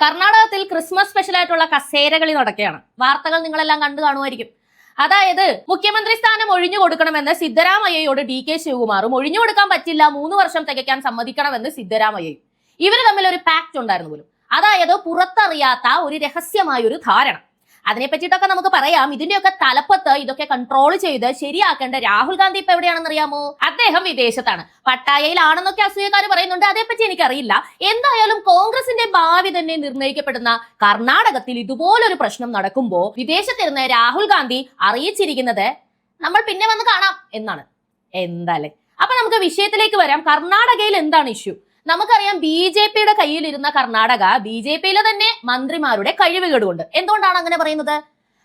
കർണാടകത്തിൽ Christmas special ആയിട്ടുള്ള കസേരകളി നടക്കുകയാണ് വാർത്തകൾ നിങ്ങളെല്ലാം കണ്ടു കാണുമായിരിക്കും. അതായത് മുഖ്യമന്ത്രി സ്ഥാനം ഒഴിഞ്ഞു കൊടുക്കണമെന്ന് സിദ്ധരാമയ്യയോട് ഡി കെ ശിവകുമാറും ഒഴിഞ്ഞു കൊടുക്കാൻ പറ്റില്ല മൂന്ന് വർഷം തികയ്ക്കാൻ സമ്മതിക്കണമെന്ന് സിദ്ധരാമയ്യയും. ഇവർ തമ്മിൽ ഒരു പാക്ട് ഉണ്ടായിരുന്നു പോലും. അതായത് പുറത്തറിയാത്ത ഒരു രഹസ്യമായ ഒരു ധാരണ. അതിനെ പറ്റിയിട്ടൊക്കെ നമുക്ക് പറയാം. ഇതിന്റെയൊക്കെ തലപ്പത്ത് ഇതൊക്കെ കൺട്രോൾ ചെയ്ത് ശരിയാക്കേണ്ട രാഹുൽ ഗാന്ധി ഇപ്പൊ എവിടെയാണെന്ന് അറിയാമോ? അദ്ദേഹം വിദേശത്താണ്. പട്ടായയിലാണെന്നൊക്കെ അസൂയക്കാർ പറയുന്നുണ്ട്. അതേപ്പറ്റി എനിക്കറിയില്ല. എന്തായാലും കോൺഗ്രസിന്റെ ഭാവി തന്നെ നിർണയിക്കപ്പെടുന്ന കർണാടകത്തിൽ ഇതുപോലൊരു പ്രശ്നം നടക്കുമ്പോൾ വിദേശത്തിരുന്ന് രാഹുൽ ഗാന്ധി അറിയിച്ചിരിക്കുന്നത് നമ്മൾ പിന്നെ വന്ന് കാണാം എന്നാണ്. എന്തായാലും അപ്പൊ നമുക്ക് വിഷയത്തിലേക്ക് വരാം. കർണാടകയിൽ എന്താണ് ഇഷ്യൂ നമുക്കറിയാം ബി ജെ പിയുടെ കയ്യിലിരുന്ന കർണാടക ബി ജെ പിയിലെ തന്നെ മന്ത്രിമാരുടെ കഴിവുകേടുകൊണ്ട്. എന്തുകൊണ്ടാണ് അങ്ങനെ പറയുന്നത്?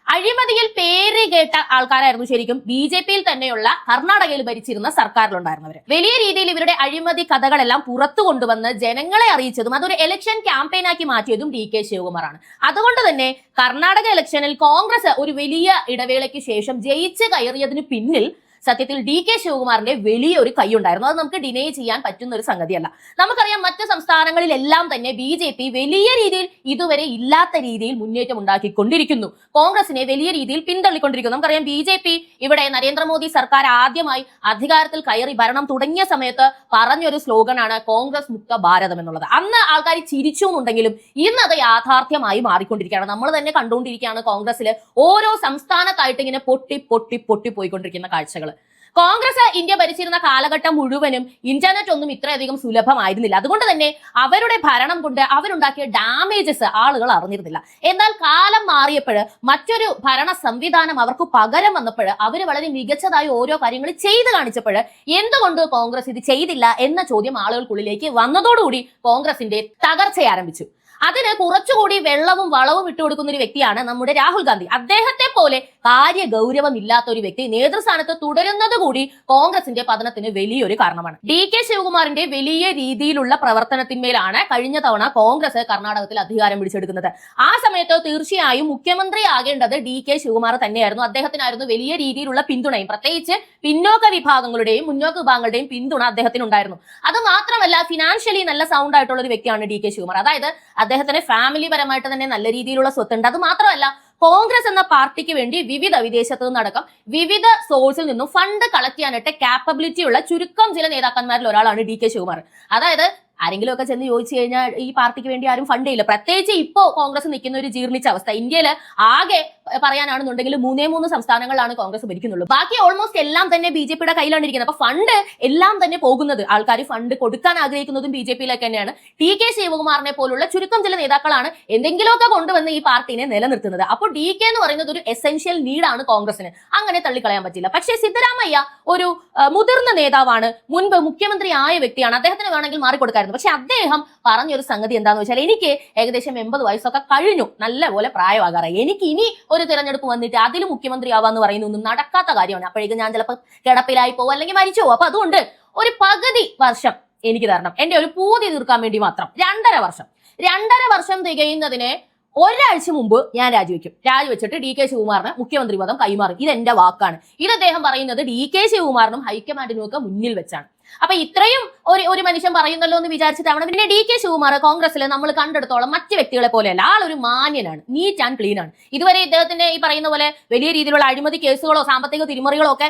അഴിമതിയിൽ പേര് കേട്ട ആൾക്കാരായിരുന്നു ശരിക്കും ബി ജെ പിയിൽ തന്നെയുള്ള കർണാടകയിൽ ഭരിച്ചിരുന്ന സർക്കാരിലുണ്ടായിരുന്നവർ വലിയ രീതിയിൽ ഇവരുടെ അഴിമതി കഥകളെല്ലാം പുറത്തു കൊണ്ടുവന്ന് ജനങ്ങളെ അറിയിച്ചതും അതൊരു ഇലക്ഷൻ ക്യാമ്പയിനാക്കി മാറ്റിയതും ഡി കെ ശിവകുമാറാണ്. അതുകൊണ്ട് തന്നെ കർണാടക ഇലക്ഷനിൽ കോൺഗ്രസ് ഒരു വലിയ ഇടവേളയ്ക്ക് ശേഷം ജയിച്ച് കയറിയതിന് പിന്നിൽ സത്യത്തിൽ ഡി കെ ശിവകുമാറിന്റെ വലിയൊരു കൈയുണ്ടായിരുന്നു. അത് നമുക്ക് ഡിനേ ചെയ്യാൻ പറ്റുന്ന ഒരു സംഗതിയല്ല. നമുക്കറിയാം മറ്റ് സംസ്ഥാനങ്ങളിലെല്ലാം തന്നെ ബി ജെ പി വലിയ രീതിയിൽ ഇതുവരെ ഇല്ലാത്ത രീതിയിൽ മുന്നേറ്റം ഉണ്ടാക്കിക്കൊണ്ടിരിക്കുന്നു. കോൺഗ്രസിനെ വലിയ രീതിയിൽ പിന്തള്ളിക്കൊണ്ടിരിക്കുന്നു. നമുക്കറിയാം ബി ജെ പി ഇവിടെ നരേന്ദ്രമോദി സർക്കാർ ആദ്യമായി അധികാരത്തിൽ കയറി ഭരണം തുടങ്ങിയ സമയത്ത് പറഞ്ഞൊരു സ്ലോഗനാണ് കോൺഗ്രസ് മുക്ത ഭാരതം എന്നുള്ളത്. അന്ന് ആൾക്കാർ ചിരിച്ചുന്നുണ്ടെങ്കിലും ഇന്ന് അത് യാഥാർത്ഥ്യമായി മാറിക്കൊണ്ടിരിക്കുകയാണ്. നമ്മൾ തന്നെ കണ്ടുകൊണ്ടിരിക്കുകയാണ് കോൺഗ്രസിൽ ഓരോ സംസ്ഥാനത്തായിട്ട് ഇങ്ങനെ പൊട്ടി പൊട്ടി പൊട്ടി പോയിക്കൊണ്ടിരിക്കുന്ന കാഴ്ചകൾ കോൺഗ്രസ് ഇന്ത്യ ഭരിച്ചിരുന്ന കാലഘട്ടം മുഴുവനും ഇന്റർനെറ്റ് ഒന്നും ഇത്രയധികം സുലഭമായിരുന്നില്ല. അതുകൊണ്ട് തന്നെ അവരുടെ ഭരണം കൊണ്ട് അവരുണ്ടാക്കിയ ഡാമേജസ് ആളുകൾ അറിഞ്ഞിരുന്നില്ല. എന്നാൽ കാലം മാറിയപ്പോൾ മറ്റൊരു ഭരണ സംവിധാനം അവർക്ക് പകരം വന്നപ്പോൾ അവർ വളരെ മികച്ചതായി ഓരോ കാര്യങ്ങൾ ചെയ്തു കാണിച്ചപ്പോൾ എന്തുകൊണ്ട് കോൺഗ്രസ് ഇത് ചെയ്തില്ല എന്ന ചോദ്യം ആളുകൾക്കുള്ളിലേക്ക് വന്നതോടുകൂടി കോൺഗ്രസിന്റെ തകർച്ച ആരംഭിച്ചു. അതിന് കുറച്ചുകൂടി വെള്ളവും വളവും ഇട്ടു കൊടുക്കുന്ന ഒരു വ്യക്തിയാണ് നമ്മുടെ രാഹുൽ ഗാന്ധി. അദ്ദേഹത്തെ പോലെ കാര്യ ഗൗരവം ഇല്ലാത്ത ഒരു വ്യക്തി നേതൃസ്ഥാനത്ത് തുടരുന്നത് കൂടി കോൺഗ്രസിന്റെ പതനത്തിന് വലിയൊരു കാരണമാണ്. ഡി കെ ശിവകുമാറിന്റെ വലിയ രീതിയിലുള്ള പ്രവർത്തനത്തിന്മേലാണ് കഴിഞ്ഞ തവണ കോൺഗ്രസ് കർണാടകത്തിൽ അധികാരം പിടിച്ചെടുക്കുന്നത്. ആ സമയത്ത് തീർച്ചയായും മുഖ്യമന്ത്രി ആകേണ്ടത് ഡി കെ ശിവകുമാർ തന്നെയായിരുന്നു. അദ്ദേഹത്തിനായിരുന്നു വലിയ രീതിയിലുള്ള പിന്തുണയും. പ്രത്യേകിച്ച് പിന്നോക്ക വിഭാഗങ്ങളുടെയും മുന്നോക്ക വിഭാഗങ്ങളുടെയും പിന്തുണ അദ്ദേഹത്തിനുണ്ടായിരുന്നു. അത് മാത്രമല്ല ഫിനാൻഷ്യലി നല്ല സൗണ്ട് ആയിട്ടുള്ള ഒരു വ്യക്തിയാണ് ഡി കെ ശിവകുമാർ. അതായത് അദ്ദേഹത്തിന് ഫാമിലി പരമായിട്ട് തന്നെ നല്ല രീതിയിലുള്ള സ്വത്തുണ്ട്. അത് മാത്രമല്ല കോൺഗ്രസ് എന്ന പാർട്ടിക്ക് വേണ്ടി വിവിധ വിദേശത്ത് നിന്നടക്കം വിവിധ സോഴ്സിൽ നിന്നും ഫണ്ട് കളക്ട് ചെയ്യാനായിട്ട് കാപ്പബിലിറ്റി ഉള്ള ചുരുക്കം ചില നേതാക്കന്മാരിൽ ഒരാളാണ് ഡി കെ ശിവകുമാർ. അതായത് ആരെങ്കിലും ഒക്കെ ചെന്ന് ചോദിച്ചു കഴിഞ്ഞാൽ ഈ പാർട്ടിക്ക് വേണ്ടി ആരും ഫണ്ട് ചെയ്യില്ല. പ്രത്യേകിച്ച് ഇപ്പോ കോൺഗ്രസ് നിൽക്കുന്ന ഒരു ജീർണിച്ച അവസ്ഥ. ഇന്ത്യയിൽ ആകെ പറയാനാണെന്നുണ്ടെങ്കിൽ മൂന്നേ മൂന്ന് സംസ്ഥാനങ്ങളിലാണ് കോൺഗ്രസ് ഭരിക്കുന്നുള്ളൂ. ബാക്കി ഓൾമോസ്റ്റ് എല്ലാം തന്നെ ബി ജെ പിയുടെ കയ്യിലാണ് ഇരിക്കുന്നത് അപ്പൊ ഫണ്ട് എല്ലാം തന്നെ പോകുന്നത് ആൾക്കാർ ഫണ്ട് കൊടുക്കാൻ ആഗ്രഹിക്കുന്നതും ബി ജെ പിയിലേക്ക് തന്നെയാണ്. ടി കെ ശിവകുമാറിനെ പോലുള്ള ചുരുക്കം ചില നേതാക്കളാണ് എന്തെങ്കിലുമൊക്കെ കൊണ്ടുവന്ന് ഈ പാർട്ടിനെ നിലനിർത്തുന്നത്. അപ്പോൾ ഡി കെ എന്ന് പറയുന്നത് ഒരു എസെൻഷ്യൽ നീഡാണ് കോൺഗ്രസിന് അങ്ങനെ തള്ളിക്കളയാൻ പറ്റില്ല. പക്ഷേ സിദ്ധരാമയ്യ ഒരു മുതിർന്ന നേതാവാണ് മുൻപ് മുഖ്യമന്ത്രി ആയ വ്യക്തിയാണ്. അദ്ദേഹത്തിന് വേണമെങ്കിൽ മാറിക്കൊടുക്കായിരുന്നു. പക്ഷെ അദ്ദേഹം പറഞ്ഞൊരു സംഗതി എന്താന്ന് വെച്ചാൽ എനിക്ക് ഏകദേശം എൺപത് വയസ്സൊക്കെ കഴിഞ്ഞു. നല്ലപോലെ പ്രായമാകാറായി. എനിക്ക് ഇനി ഒരു തിരഞ്ഞെടുപ്പ് വന്നിട്ട് അതിൽ മുഖ്യമന്ത്രി ആവാന്ന് പറയുന്നൊന്നും നടക്കാത്ത കാര്യമാണ്. അപ്പോഴേക്കും ഞാൻ ചിലപ്പോൾ കിടപ്പിലായി പോകും അല്ലെങ്കിൽ മരിച്ചു പോകും അപ്പൊ അതുകൊണ്ട് ഒരു പകുതി വർഷം എനിക്ക് തരണം. എന്റെ ഒരു പൂതി തീർക്കാൻ വേണ്ടി മാത്രം. രണ്ടര വർഷം. രണ്ടര വർഷം തികയുന്നതിന് ഒരാഴ്ച മുമ്പ് ഞാൻ രാജിവെക്കും. രാജിവെച്ചിട്ട് ഡി കെ ശിവകുമാറിന് മുഖ്യമന്ത്രി പദം കൈമാറും. ഇത് എന്റെ വാക്കാണ്. ഇത് അദ്ദേഹം പറയുന്നത് ഡി കെ ശിവകുമാറിനും ഹൈക്കമാൻഡിനും ഒക്കെ മുന്നിൽ വെച്ചാണ്. അപ്പൊ ഇത്രയും ഒരു ഒരു മനുഷ്യൻ പറയുന്നല്ലോ എന്ന് വിചാരിച്ചിട്ടാണ് പിന്നെ ഡി കെ ശിവകുമാർ കോൺഗ്രസിൽ നമ്മൾ കണ്ടെടുത്തോളം മറ്റ് വ്യക്തികളെ പോലെയല്ല. ആളൊരു മാന്യനാണ് നീറ്റ് ആൻഡ് ക്ലീൻ ആണ്. ഇതുവരെ ഇദ്ദേഹത്തിന്റെ ഈ പറയുന്ന പോലെ വലിയ രീതിയിലുള്ള അഴിമതി കേസുകളോ സാമ്പത്തിക തിരിമറികളോ ഒക്കെ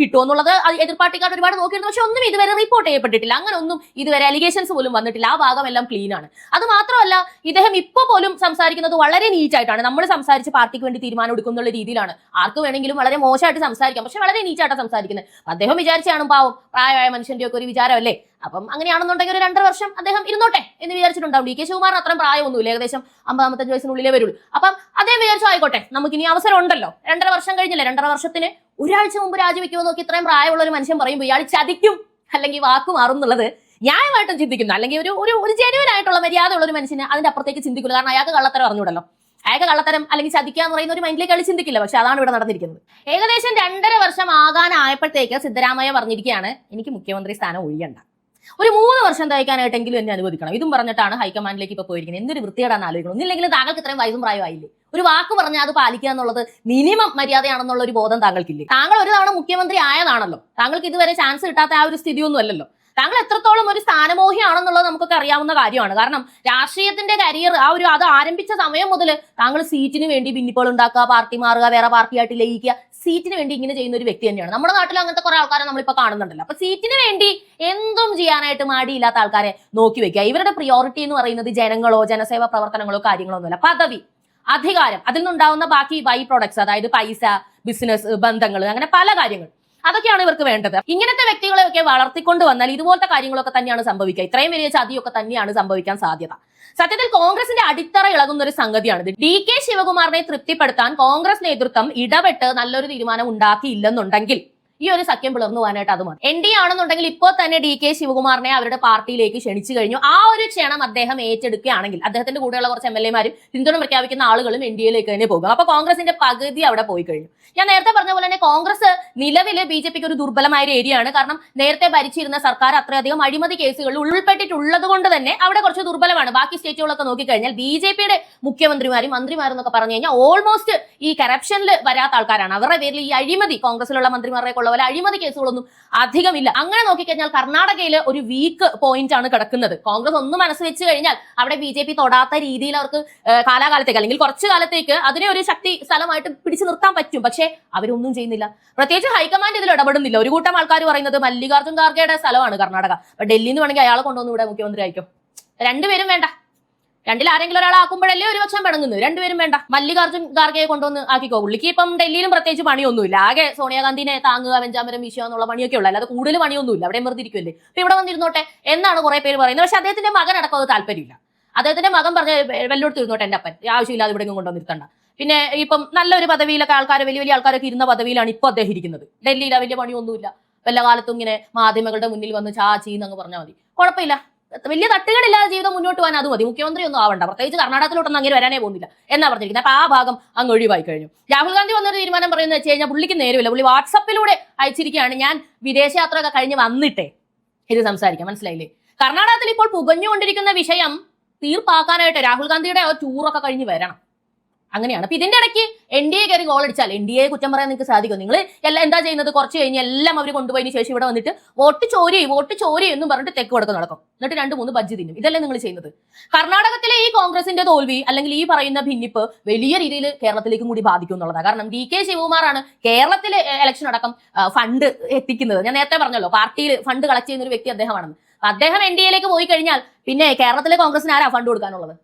കിട്ടുമോ എന്നുള്ളത് അത് എതിർ ഒരുപാട് നോക്കിയിരുന്നു പക്ഷെ ഒന്നും ഇതുവരെ റിപ്പോർട്ട് ചെയ്യപ്പെട്ടിട്ടില്ല. അങ്ങനെ ഒന്നും ഇതുവരെ അലിഗേഷൻസ് പോലും വന്നിട്ടില്ല. ആ ഭാഗം എല്ലാം ക്ലീൻ ആണ്. അത് മാത്രമല്ല ഇദ്ദേഹം ഇപ്പോൾ പോലും സംസാരിക്കുന്നത് വളരെ നീറ്റ് ആയിട്ടാണ്. നമ്മൾ സംസാരിച്ച് പാർട്ടിക്ക് വേണ്ടി തീരുമാനം എടുക്കുന്നുള്ള രീതിയിലാണ്. ആർക്ക് വേണമെങ്കിലും വളരെ മോശമായിട്ട് സംസാരിക്കാം. പക്ഷെ വളരെ നീറ്റായിട്ടാണ് സംസാരിക്കുന്നത്. അദ്ദേഹം വിചാരിച്ചാണ് പാവം പ്രായമായ മനുഷ്യന്റെ ഒക്കെ ഒരു വിചാരമല്ലേ? അപ്പം അങ്ങനെയാണെന്നുണ്ടെങ്കിൽ ഒരു രണ്ടര വർഷം അദ്ദേഹം ഇരുന്നോട്ടെ എന്ന് വിചാരിച്ചിട്ടുണ്ടാവും. ഡി കെ ശിവകുമാറിന് അത്രയും പ്രായമൊന്നുമില്ല ഏകദേശം അമ്പതാമത്തഞ്ച് വയസ്സിനുള്ളിലേ വരുള്ളൂ. അപ്പം അദ്ദേഹം വിചാരിച്ചു ആയിക്കോട്ടെ നമുക്ക് ഇനി അവസരം ഉണ്ടല്ലോ. രണ്ടര വർഷം കഴിഞ്ഞില്ലേ? രണ്ടര വർഷത്തിന് ഒരാഴ്ച മുമ്പ് രാജിവെക്കുമോ നോക്കി ഇത്രയും പ്രായമുള്ള ഒരു മനുഷ്യൻ പറയുമ്പോൾ ഇയാൾ ചതിക്കും അല്ലെങ്കിൽ വാക്ക് മാറും എന്നുള്ളത് ന്യായമായിട്ടും ചിന്തിക്കുന്നു. അല്ലെങ്കിൽ ഒരു ഒരു ഒരു ജെനുവൻ ആയിട്ടുള്ള മര്യാദയുള്ള ഒരു മനുഷ്യന് അതിന്റെ അപ്പുറത്തേക്ക് ചിന്തിക്കില്ല കാരണം അയാൾക്ക് കള്ളത്തരം അറിഞ്ഞൂടല്ലോ അയാൾക്ക് കള്ളത്തരം അല്ലെങ്കിൽ ചതിക്കുക എന്ന് പറയുന്ന ഒരു മൈൻഡിലേക്ക് അയാൾ ചിന്തിക്കില്ല. പക്ഷെ അതാണ് ഇവിടെ നടന്നിരിക്കുന്നത്. ഏകദേശം രണ്ടര വർഷം ആകാനായപ്പോഴത്തേക്ക് സിദ്ധരാമയ്യ പറഞ്ഞിരിക്കുകയാണ് എനിക്ക് മുഖ്യമന്ത്രി സ്ഥാനം ഒഴിയണ്ട. ഒരു മൂന്ന് വർഷം തയ്ക്കാനായിട്ടെങ്കിലും എന്നെ അനുവദിക്കണം. ഇതും പറഞ്ഞിട്ടാണ് ഹൈക്കമാൻഡിലേക്ക് ഇപ്പൊ പോയിരിക്കുന്നത്. എന്തൊരു വൃത്തികേടാണ് ആലോചിക്കണം. ഒന്നില്ലെങ്കിൽ താങ്കൾക്ക് ഇത്രയും വയസ്സും പ്രായമായില്ലേ? ഒരു വാക്ക് പറഞ്ഞാൽ അത് പാലിക്കുക എന്നുള്ളത് മിനിമം മര്യാദയാണെന്നുള്ള ഒരു ബോധം താങ്കൾക്കില്ലേ? താങ്കൾ ഒരു തവണ മുഖ്യമന്ത്രി ആയതാണല്ലോ. താങ്കൾക്ക് ഇതുവരെ ചാൻസ് കിട്ടാത്ത ആ ഒരു സ്ഥിതിയൊന്നും അല്ലല്ലോ. താങ്കൾ എത്രത്തോളം ഒരു സ്ഥാനമോഹിയാണെന്നുള്ളത് നമുക്കൊക്കെ അറിയാവുന്ന കാര്യമാണ്. കാരണം രാഷ്ട്രീയത്തിന്റെ കരിയർ ആ ഒരു അത് ആരംഭിച്ച സമയം മുതൽ താങ്കൾ സീറ്റിന് വേണ്ടി ഭിന്നിപ്പുകൾ ഉണ്ടാക്കുക പാർട്ടി മാറുക വേറെ പാർട്ടിയായിട്ട് ലയിക്കുക സീറ്റിന് വേണ്ടി ഇങ്ങനെ ചെയ്യുന്ന ഒരു വ്യക്തി തന്നെയാണ്. നമ്മുടെ നാട്ടിൽ അങ്ങനത്തെ കുറെ ആൾക്കാരെ നമ്മളിപ്പോ കാണുന്നുണ്ടല്ലോ. അപ്പൊ സീറ്റിന് വേണ്ടി എന്തും ചെയ്യാനായിട്ട് മടിയില്ലാത്ത ആൾക്കാരെ നോക്കി വെക്കുക. ഇവരുടെ പ്രിയോറിറ്റി എന്ന് പറയുന്നത് ജനങ്ങളോ ജനസേവ പ്രവർത്തനങ്ങളോ കാര്യങ്ങളോ ഒന്നുമല്ല. പദവി അധികാരം അതിൽ നിന്നുണ്ടാവുന്ന ബാക്കി ബൈ പ്രോഡക്ട്സ് അതായത് പൈസ ബിസിനസ് ബന്ധങ്ങൾ അങ്ങനെ പല കാര്യങ്ങൾ. അതൊക്കെയാണ് ഇവർക്ക് വേണ്ടത്. ഇങ്ങനത്തെ വ്യക്തികളെയൊക്കെ വളർത്തിക്കൊണ്ട് വന്നാൽ ഇതുപോലത്തെ കാര്യങ്ങളൊക്കെ തന്നെയാണ് സംഭവിക്കുക. ഇത്രയും വലിയ ചതിയൊക്കെ തന്നെയാണ് സംഭവിക്കാൻ സാധ്യത. സത്യത്തിൽ കോൺഗ്രസിന്റെ അടിത്തറ ഇളകുന്ന ഒരു സംഗതിയാണിത് ഡി കെ ശിവകുമാറിനെ തൃപ്തിപ്പെടുത്താൻ കോൺഗ്രസ് നേതൃത്വം ഇടപെട്ട് നല്ലൊരു തീരുമാനം ഉണ്ടാക്കിയില്ലെന്നുണ്ടെങ്കിൽ ഈ ഒരു സഖ്യം പിളർന്നു പോകാനായിട്ട് അത് മതി. എൻ ഡി ആണെന്നുണ്ടെങ്കിൽ ഇപ്പോൾ തന്നെ ഡി കെ ശിവകുമാറിനെ അവരുടെ പാർട്ടിയിലേക്ക് ക്ഷണിച്ചു കഴിഞ്ഞു. ആ ഒരു ക്ഷണം അദ്ദേഹം ഏറ്റെടുക്കുകയാണെങ്കിൽ അദ്ദേഹത്തിന്റെ കൂടെയുള്ള കുറച്ച് എം എൽ എമാരും പിന്തുണ പ്രഖ്യാപിക്കുന്ന ആളുകളും എൻ ഡി എയിലേക്ക് തന്നെ പോകും. അപ്പൊ കോൺഗ്രസിന്റെ പകുതി അവിടെ പോയി കഴിഞ്ഞു. ഞാൻ നേരത്തെ പറഞ്ഞ പോലെ തന്നെ കോൺഗ്രസ് നിലവിൽ ബി ജെ പിക്ക് ഒരു ദുർബലമായ ഒരു ഏരിയയാണ് കാരണം നേരത്തെ ഭരിച്ചിരുന്ന സർക്കാർ അത്രയധികം അഴിമതി കേസുകളിൽ ഉൾപ്പെട്ടിട്ടുള്ളത് കൊണ്ട് തന്നെ അവിടെ കുറച്ച് ദുർബലമാണ്. ബാക്കി സ്റ്റേറ്റുകളൊക്കെ നോക്കിക്കഴിഞ്ഞാൽ ബി ജെ പിയുടെ മുഖ്യമന്ത്രിമാരും മന്ത്രിമാരും എന്നൊക്കെ പറഞ്ഞു കഴിഞ്ഞാൽ ഓൾമോസ്റ്റ് ഈ കറപ്ഷനിൽ വരാത്ത ആൾക്കാരാണ്. അവരുടെ പേരിൽ ഈ അഴിമതി കോൺഗ്രസിലുള്ള മന്ത്രിമാരെ ഉള്ള പോലെ അഴിമതി കേസുകളൊന്നും അധികമില്ല. അങ്ങനെ നോക്കിക്കഴിഞ്ഞാൽ കർണാടകയിൽ ഒരു വീക്ക് പോയിന്റ് ആണ് കിടക്കുന്നത്. കോൺഗ്രസ് ഒന്ന് മനസ്സ് വെച്ച് കഴിഞ്ഞാൽ അവിടെ ബി ജെ പി തൊടാത്ത രീതിയിൽ അവർക്ക് കാലാകാലത്തേക്ക് അല്ലെങ്കിൽ കുറച്ചു കാലത്തേക്ക് അതിനെ ഒരു ശക്തി സ്ഥലമായിട്ട് പിടിച്ചു നിർത്താൻ പറ്റും. പക്ഷേ അവരൊന്നും ചെയ്യുന്നില്ല. പ്രത്യേകിച്ച് ഹൈക്കമാൻഡ് ഇതിൽ ഇടപെടുന്നില്ല. ഒരു കൂട്ടം ആൾക്കാർ പറയുന്നത് മല്ലികാർജുൻ ഖാർഗെയുടെ സ്ഥലമാണ് കർണാടക. അപ്പൊ ഡൽഹിന്ന് വേണമെങ്കിൽ അയാളെ കൊണ്ടുവന്ന് ഇവിടെ മുഖ്യമന്ത്രി ആയിരിക്കും രണ്ടുപേരും വേണ്ട. രണ്ടിൽ ആരെങ്കിലും ഒരാളാക്കുമ്പോഴല്ലേ ഒരു പക്ഷം പിണങ്ങുന്നത് രണ്ടുപേരും വേണ്ട. മല്ലികാർജുൻ ഖാർഗെയെ കൊണ്ടുവന്ന് ആക്കിക്കോ. പുള്ളിക്ക് ഇപ്പം ഡൽഹിയിലും പ്രത്യേകിച്ച് പണിയൊന്നുമില്ല. ആകെ സോണിയാഗാന്ധിനെ താങ്ങുക വെഞ്ചാമരം വീശുക എന്നുള്ള പണിയൊക്കെ ഉള്ളൂ. അല്ലാതെ കൂടുതൽ പണിയൊന്നുമില്ല. അവിടെ വെറുതെ ഇരിക്കുമല്ലേ അപ്പൊ ഇവിടെ വന്നിരുന്നോട്ടെ എന്നാണ് കുറെ പേര് പറയുന്നത്. പക്ഷെ അദ്ദേഹത്തിന്റെ മകൻ അടക്കം അത് താല്പര്യമില്ല. അദ്ദേഹത്തിന്റെ മകൻ പറഞ്ഞ വെല്ലോട്ട് ഇരുന്നോട്ടെ എന്റെ അപ്പൻ. ആവശ്യമില്ലാതെ ഇവിടെ കൊണ്ടുവന്നിരുത്തണ്ട പിന്നെ ഇപ്പം നല്ലൊരു പദവിയിലൊക്കെ ആൾക്കാർ വലിയ വലിയ ആൾക്കാരൊക്കെ ഇരുന്ന പദവിയിലാണ് ഇപ്പൊ അദ്ദേഹം ഇരിക്കുന്നത്. ഡൽഹിയിൽ വലിയ പണിയൊന്നുമില്ല. വല്ല കാലത്തും ഇങ്ങനെ മാധ്യമങ്ങളുടെ മുന്നിൽ വന്ന് ചാച്ചി എന്നങ്ങ് പറഞ്ഞാൽ മതി. കുഴപ്പമില്ല. വലിയ തട്ടുകളില്ലാതെ ജീവിതം മുന്നോട്ട് പോകാൻ അത് മതി. മുഖ്യമന്ത്രി ഒന്നും ആവണ്ട. പ്രത്യേകിച്ച് കർണാടകത്തിലോട്ടൊന്നും അങ്ങനെ വരാനേ പോകുന്നില്ല എന്നാ പറഞ്ഞിരിക്കുന്നത്. അപ്പൊ ആ ഭാഗം അങ്ങ് ഒഴിവായി കഴിഞ്ഞു. രാഹുൽ ഗാന്ധി വന്നൊരു തീരുമാനം പറയുന്നത് വെച്ച് കഴിഞ്ഞാൽ പുള്ളിക്ക് നേരമില്ല. പുള്ളി വാട്സപ്പിലൂടെ അയച്ചിരിക്കുകയാണ് ഞാൻ വിദേശയാത്ര ഒക്കെ കഴിഞ്ഞ് വന്നിട്ടേ. ഇത് സംസാരിക്കാം. മനസ്സിലായില്ലേ? കർണാടകത്തിൽ ഇപ്പോൾ പുകഞ്ഞുകൊണ്ടിരിക്കുന്ന വിഷയം തീർപ്പാക്കാനായിട്ട് രാഹുൽ ഗാന്ധിയുടെ ആ ടൂറൊക്കെ കഴിഞ്ഞ് വരണം. അങ്ങനെയാണ്. അപ്പൊ ഇതിന്റെ ഇടയ്ക്ക് എൻ ഡി എ കയറി ഗോൾ അടിച്ചാൽ എൻ ഡി എ കുറ്റം പറയാൻ നിങ്ങൾക്ക് സാധിക്കും നിങ്ങൾ എല്ലാം എന്താ ചെയ്യുന്നത്? കുറച്ച് കഴിഞ്ഞ് എല്ലാം അവർ കൊണ്ടുപോയതിന് ശേഷം ഇവിടെ വന്നിട്ട് വോട്ട് ചോരി വോട്ട് ചോരി എന്ന് പറഞ്ഞിട്ട് തെക്ക് കൊടുത്ത് നടക്കും. എന്നിട്ട് രണ്ട് മൂന്ന് ബജ്ജി തിന്നും. ഇതല്ലേ നിങ്ങൾ ചെയ്യുന്നത്. കർണാടകത്തിലെ ഈ കോൺഗ്രസിന്റെ തോൽവി അല്ലെങ്കിൽ ഈ പറയുന്ന ഭിന്നിപ്പ് വലിയ രീതിയിൽ കേരളത്തിലേക്കും കൂടി ബാധിക്കും എന്നുള്ളതാണ്. കാരണം ഡി കെ ശിവകുമാറാണ് കേരളത്തിലെ ഇലക്ഷൻ അടക്കം ഫണ്ട് എത്തിക്കുന്നത്. ഞാൻ നേരത്തെ പറഞ്ഞല്ലോ പാർട്ടിയിൽ ഫണ്ട് കളക്ട് ചെയ്യുന്ന ഒരു വ്യക്തി അദ്ദേഹമാണെന്ന്. അദ്ദേഹം എൻ ഡി എയിലേക്ക് പോയി കഴിഞ്ഞാൽ പിന്നെ കേരളത്തിലെ കോൺഗ്രസിന് ആരാ ഫണ്ട് കൊടുക്കാനുള്ളത്?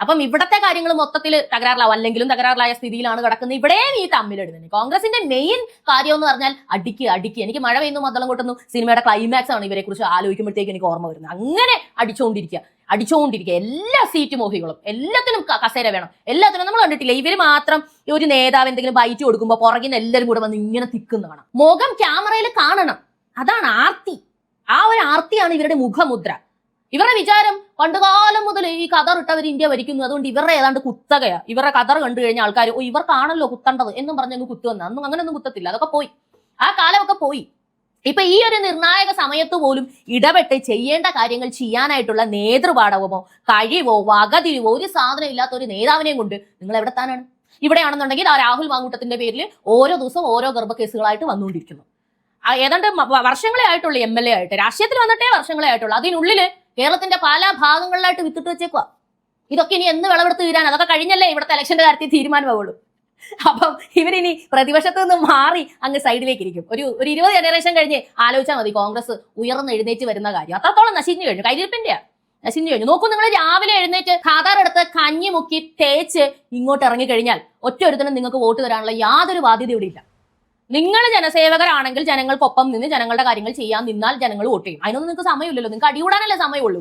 അപ്പം ഇവിടത്തെ കാര്യങ്ങൾ മൊത്തത്തിൽ തകരാറിലാവും. അല്ലെങ്കിലും തകരാറിലായ സ്ഥിതിയിലാണ് കിടക്കുന്നത്. ഇവിടെയും ഈ തമ്മിലിടുന്നത്. കോൺഗ്രസിന്റെ മെയിൻ കാര്യം എന്ന് പറഞ്ഞാൽ അടിക്ക് അടിക്ക്. എനിക്ക് മഴ പെയ്യുന്നു മദ്ദളം കൊട്ടുന്നു. സിനിമയുടെ ക്ലൈമാക്സ് ആണ് ഇവരെ കുറിച്ച് ആലോചിക്കുമ്പോഴത്തേക്ക് എനിക്ക് ഓർമ്മ വരുന്നത്. അങ്ങനെ അടിച്ചുകൊണ്ടിരിക്കുക അടിച്ചുകൊണ്ടിരിക്കുക എല്ലാ സീറ്റ് മോഹികളും എല്ലാത്തിനും കസേര വേണം. എല്ലാത്തിനും നമ്മൾ കണ്ടിട്ടില്ല? ഇവർ മാത്രം ഒരു നേതാവ് എന്തെങ്കിലും ബൈറ്റ് കൊടുക്കുമ്പോൾ പുറകിൽ നിന്ന് എല്ലാവരും കൂടെ വന്ന് ഇങ്ങനെ തിക്കുന്ന കാണാം. മുഖം ക്യാമറയിൽ കാണണം. അതാണ് ആർത്തി. ആ ഒരു ആർത്തിയാണ് ഇവരുടെ മുഖമുദ്ര. ഇവരുടെ വിചാരം പണ്ടുകാലം മുതൽ ഈ കതർ ഇട്ടവർ ഇന്ത്യ ഭരിക്കുന്നു. അതുകൊണ്ട് ഇവരുടെ ഏതാണ്ട് കുത്തകയാ. ഇവരുടെ കതർ കണ്ടു കഴിഞ്ഞ ആൾക്കാർ ഓ ഇവർക്കാണല്ലോ കുത്തേണ്ടത് എന്നും പറഞ്ഞങ്ങ് കുത്തുവന്ന. അന്നും അങ്ങനെയൊന്നും കുത്തത്തില്ല. അതൊക്കെ പോയി. ആ കാലമൊക്കെ പോയി. ഇപ്പൊ ഈ ഒരു നിർണായക സമയത്ത് പോലും ഇടപെട്ട് ചെയ്യേണ്ട കാര്യങ്ങൾ ചെയ്യാനായിട്ടുള്ള നേതൃപാടവമോ കഴിവോ വകതിരിവോ ഒരു സാധനം ഇല്ലാത്ത ഒരു നേതാവിനെയും കൊണ്ട് നിങ്ങൾ എവിടെ താനാണ് ഇവിടെയാണെന്നുണ്ടെങ്കിൽ ആ രാഹുൽ മാങ്കൂട്ടത്തിന്റെ പേരിൽ ഓരോ ദിവസവും ഓരോ ഗർഭക്കേസുകളായിട്ട് വന്നുകൊണ്ടിരിക്കുന്നു. ഏതാണ്ട് വർഷങ്ങളെ ആയിട്ടുള്ളൂ എം എൽ എ ആയിട്ട്. രാഷ്ട്രീയത്തിൽ വന്നിട്ടേ വർഷങ്ങളെ ആയിട്ടുള്ളൂ. അതിനുള്ളിൽ കേരളത്തിന്റെ പല ഭാഗങ്ങളിലായിട്ട് വിത്തിട്ട് വെച്ചേക്കുക ഇതൊക്കെ ഇനി എന്ന് വിളവെടുത്ത് തീരാൻ? അതൊക്കെ കഴിഞ്ഞല്ലേ ഇവിടുത്തെ ഇലക്ഷന്റെ കാര്യത്തിൽ തീരുമാനമാവുള്ളൂ. അപ്പം ഇവരിനി പ്രതിപക്ഷത്ത് നിന്ന് മാറി അങ്ങ് സൈഡിലേക്ക് ഇരിക്കും ഒരു ഒരു ഇരുപത് ജനറേഷൻ കഴിഞ്ഞ് ആലോചിച്ചാൽ മതി കോൺഗ്രസ് ഉയർന്ന് എഴുന്നേറ്റ് വരുന്ന കാര്യം. അത്രത്തോളം നശിഞ്ഞു കഴിഞ്ഞു. കൈരിപ്പിന്റെയാ നശിഞ്ഞു കഴിഞ്ഞു. നോക്കൂ നിങ്ങൾ രാവിലെ എഴുന്നേറ്റ് ഖാദാർ എടുത്ത് കഞ്ഞി മുക്കി തേച്ച് ഇങ്ങോട്ട് ഇറങ്ങിക്കഴിഞ്ഞാൽ ഒറ്റ ഒരുത്തനും നിങ്ങൾക്ക് വോട്ട് തരാനുള്ള യാതൊരു ബാധ്യത ഇവിടെ ഇല്ല. നിങ്ങൾ ജനസേവകരാണെങ്കിൽ ജനങ്ങൾക്കൊപ്പം നിന്ന് ജനങ്ങളുടെ കാര്യങ്ങൾ ചെയ്യാൻ നിന്നാൽ ജനങ്ങൾ വോട്ട് ചെയ്യും. അതിനൊന്നും നിങ്ങൾക്ക് സമയമില്ലല്ലോ. നിങ്ങൾക്ക് അടികൂടാനല്ലേ സമയമുള്ളൂ.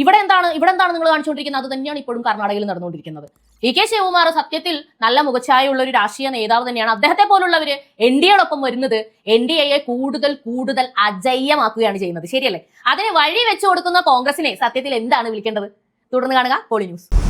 ഇവിടെ എന്താണ് ഇവിടെ എന്താണ് നിങ്ങൾ കാണിച്ചുകൊണ്ടിരിക്കുന്നത്? അത് തന്നെയാണ് ഇപ്പോഴും കർണാടകയിൽ നടന്നുകൊണ്ടിരിക്കുന്നത്. ഇ കെ ശിവകുമാർ സത്യത്തിൽ നല്ല മുഖച്ഛായുള്ള ഒരു രാഷ്ട്രീയ നേതാവ് തന്നെയാണ്. അദ്ദേഹത്തെ പോലുള്ളവര് എൻ ഡി എയോടൊപ്പം വരുന്നത് എൻ ഡി എയെ കൂടുതൽ കൂടുതൽ അജയ്യമാക്കുകയാണ് ചെയ്യുന്നത്. ശരിയല്ലേ? അതിന് വഴി വെച്ചു കൊടുക്കുന്ന കോൺഗ്രസിനെ സത്യത്തിൽ എന്താണ് വിളിക്കേണ്ടത്? തുടർന്ന് കാണുക. Poly news